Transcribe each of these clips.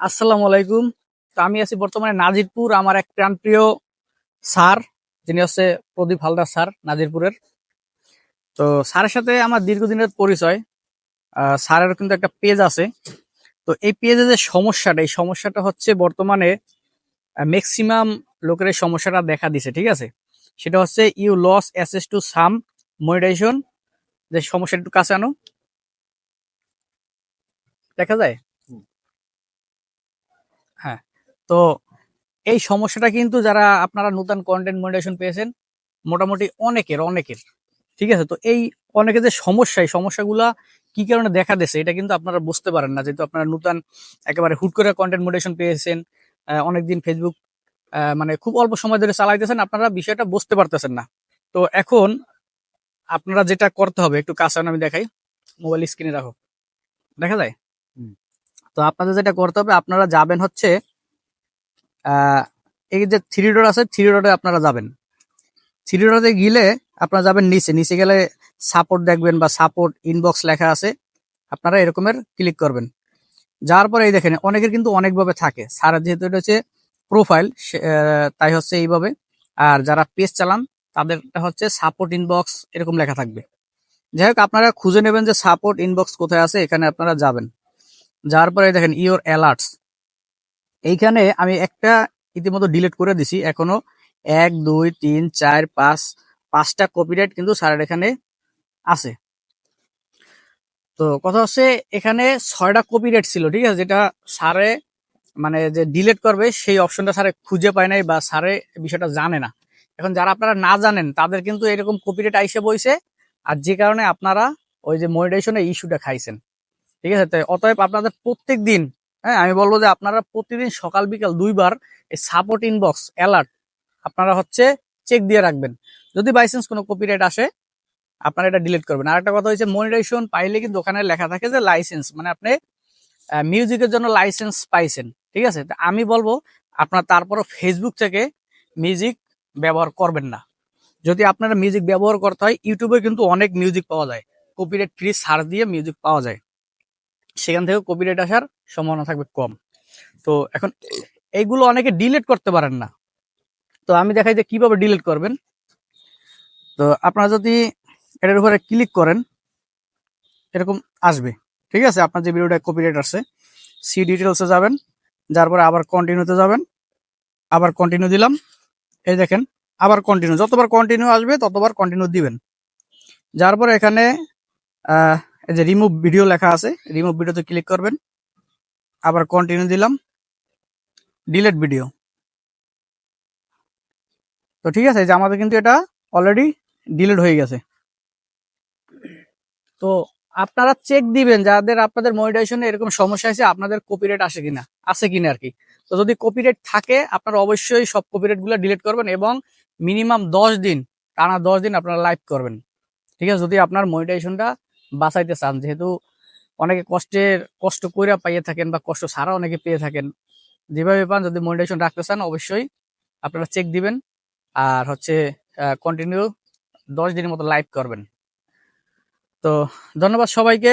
আসসালামু আলাইকুম। তো আমি আছি বর্তমানে নাজিরপুর, আমার এক প্রাণপ্রিয় স্যার, যিনি হচ্ছে প্রদীপ হালদার স্যার, নাজিরপুরের। তো স্যারের সাথে আমার দীর্ঘদিনের পরিচয়। স্যারের কিন্তু একটা পেজ আছে। তো এই পেজে যে সমস্যাটা, এই সমস্যাটা হচ্ছে বর্তমানে ম্যাক্সিমাম লোকের এই সমস্যাটা দেখা দিছে, ঠিক আছে? সেটা হচ্ছে you lose access to some monetization যে সমস্যাটা একটু কাছে আনো। দেখা যায়? তো এই সমস্যাটা কিন্তু যারা আপনারা নতুন কন্টেন্ট মনিটাইজেশন পেয়েছেন, মোটামুটি অনেকের অনেকের, ঠিক আছে? তো এই অনেকের যে সমস্যা, এই সমস্যাগুলা কি কারণে দেখা দিয়েছে, এটা কিন্তু আপনারা বুঝতে পারেন না। যেহেতু আপনারা নতুন একেবারে হুট করে কন্টেন্ট মনিটাইজেশন পেয়েছেন অনেকদিন ফেসবুক মানে খুব অল্প সময় ধরে চালাইতেছেন, আপনারা বিষয়টা বুঝতে পারতেছেন না। তো এখন আপনারা যেটা করতে হবে, একটু কাছে আমি দেখাই মোবাইল স্ক্রিনে রাখো। দেখা যায়? তো আপনাদের যেটা করতে হবে, আপনারা যাবেন হচ্ছে এই যে থ্রি ডট আছে থ্রি ডটে আপনারা যাবেন। থ্রি ডটে গেলে আপনারা যাবেন নিচে। নিচে গেলে সাপোর্ট দেখবেন বা সাপোর্ট ইনবক্স লেখা আছে, আপনারা এরকমের ক্লিক করবেন। যাওয়ার পরে এই দেখেন, অনেকের কিন্তু অনেকভাবে থাকে। সারা যেহেতু এটা হচ্ছে প্রোফাইল তাই হচ্ছে এইভাবে। আর যারা পেজ চালান, তাদেরটা হচ্ছে সাপোর্ট ইনবক্স এরকম লেখা থাকবে। যাই হোক, আপনারা খুঁজে নেবেন যে সাপোর্ট ইনবক্স কোথায় আছে, এখানে আপনারা যাবেন। যাওয়ার পরে দেখেন ইওর অ্যালার্টস এইখানে আমি একটা ইতিমধ্যে ডিলিট করে দিছি, এখনও এক, দুই, তিন, চার, পাঁচ, পাঁচটা কপিরাইট কিন্তু স্যারের এখানে আছে। তো কথা হচ্ছে, এখানে ছয়টা কপিরাইট ছিল, ঠিক আছে, যেটা স্যারে মানে যে ডিলিট করবে, সেই অপশনটা স্যারে খুঁজে পায় নাই বা স্যারে বিষয়টা জানে না। এখন যারা আপনারা না জানেন, তাদের কিন্তু এরকম কপিরাইট আইসে বইছে, আর যে কারণে আপনারা ওই যে মনিটাইজেশনের ইস্যুটা খাইছেন। ঠিক আছে? তাই অতএব আপনাদের প্রত্যেক দিন হ্যাঁ আমি বলব যে আপনারা প্রতিদিন সকাল, বিকাল দুইবার এই সাপোর্ট ইনবক্স অ্যালার্ট আপনারা হচ্ছে চেক দিয়ে রাখবেন। যদি বাইচান্স কোনো কপিরাইট আসে, আপনারা এটা ডিলিট করবেন। আর একটা কথা হচ্ছে মনিটাইজেশন পাইলে কিন্তু ওখানে লেখা থাকে যে লাইসেন্স মানে আপনি মিউজিকের জন্য লাইসেন্স পাইছেন, ঠিক আছে? আমি বলব আপনার তারপরও ফেসবুক থেকে মিউজিক ব্যবহার করবেন না। যদি আপনারা মিউজিক ব্যবহার করতে হয় ইউটিউবে কিন্তু অনেক মিউজিক পাওয়া যায়। কপিরাইট ফ্রি সার্চ দিয়ে মিউজিক পাওয়া যায়। সেখান থেকে কপিরাইট আসার সম্ভাবনা থাকবে কম। তো এখন এইগুলো অনেকে ডিলিট করতে পারেন না। তো আমি দেখাই যে কীভাবে ডিলিট করবেন। তো আপনারা যদি এটার উপরে ক্লিক করেন, এরকম আসবে। ঠিক আছে? আপনার যে ভিডিওটা কপিরাইট আছে সি ডিটেলসে যাবেন, যার পরে আবার কন্টিনিউতে যাবেন, আবার কন্টিনিউ দিলাম। এই দেখেন, আবার কন্টিনিউ যতবার কন্টিনিউ আসবে, ততবার কন্টিনিউ দিবেন। যার পরে এখানে এই যে রিমুভ ভিডিও লেখা আছে রিমুভ ভিডিওতে ক্লিক করবেন। আবার কন্টিনিউ দিলাম। ডিলেট ভিডিও তো ঠিক আছে যে আমাদের কিন্তু এটা অলরেডি ডিলিট হয়ে গেছে। তো আপনারা চেক দিবেন যাদের আপনাদের মনিটাইজেশনে এরকম সমস্যা আছে আপনাদের কপিরাইট আসে কিনা, আছে কিনা আর কি। তো যদি কপিরাইট থাকে, আপনারা অবশ্যই সব কপিরাইটগুলো ডিলিট করবেন এবং মিনিমাম দশ দিন, টানা দশ দিন আপনারা লাইভ করবেন। ঠিক আছে, যদি আপনার মনিটাইজেশনটা বাঁচাইতে চান যেহেতু অনেকে কষ্টের কষ্ট কইরা পাইয়ে থাকেন বা কষ্ট ছাড়া অনেকে পেয়ে থাকেন। যেভাবে পান যদি মনিটাইজেশন রাখতে চান অবশ্যই আপনারা চেক দিবেন আর হচ্ছে কন্টিনিউ দশ দিনের মতো লাইভ করবেন। তো ধন্যবাদ সবাইকে।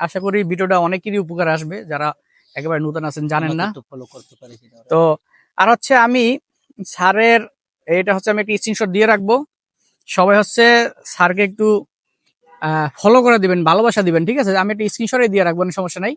আশা করি ভিডিওটা অনেকেরই উপকার আসবে যারা একেবারে নতুন আছেন জানেন না। ফলো করতে পারি তো আর হচ্ছে আমি স্যারের এটা হচ্ছে আমি একটা স্ক্রিনশট দিয়ে রাখব। সবাই হচ্ছে স্যারকে একটু ফলো করে দিবেন ভালোবাসা দিবেন ঠিক আছে? আমি একটা স্ক্রিনশটে দিয়ে রাখব সমস্যা নাই।